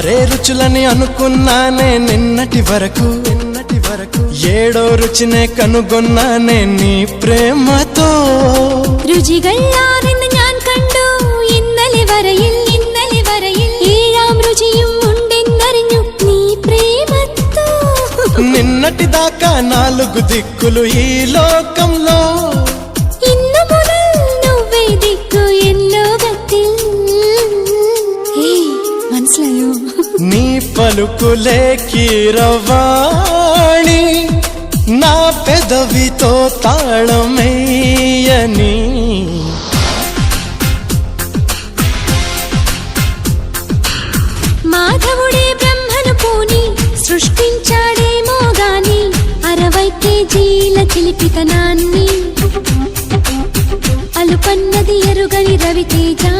ఆరే రుచులని అనుకున్నానే నిన్నటి వరకు నిన్నటి వరకు ఏడో రుచినే కనుగొన్నానే నీ ప్రేమతో രുചികളാണെന്ന് ഞാൻ കണ്ടു ഇന്നലെ വരയിൽ ഇന്നലെ വരയിൽ ഏഴാം രുചിയും ഉണ്ടെന്നറിഞ്ഞു നീ പ്രേമത്തോ నిన్నటి దాకా నాలుగు దిక్కులు ఈ లోకంలో నీ పలుకులే కీరవాణి నా పెదవితో తాళమేయని. మాధవుడే బ్రహ్మను పోని సృష్టించాడేమో గాని అరవై కేజీల చిలిపితనాన్ని. అలుపన్నది ఎరుగని రవితేజా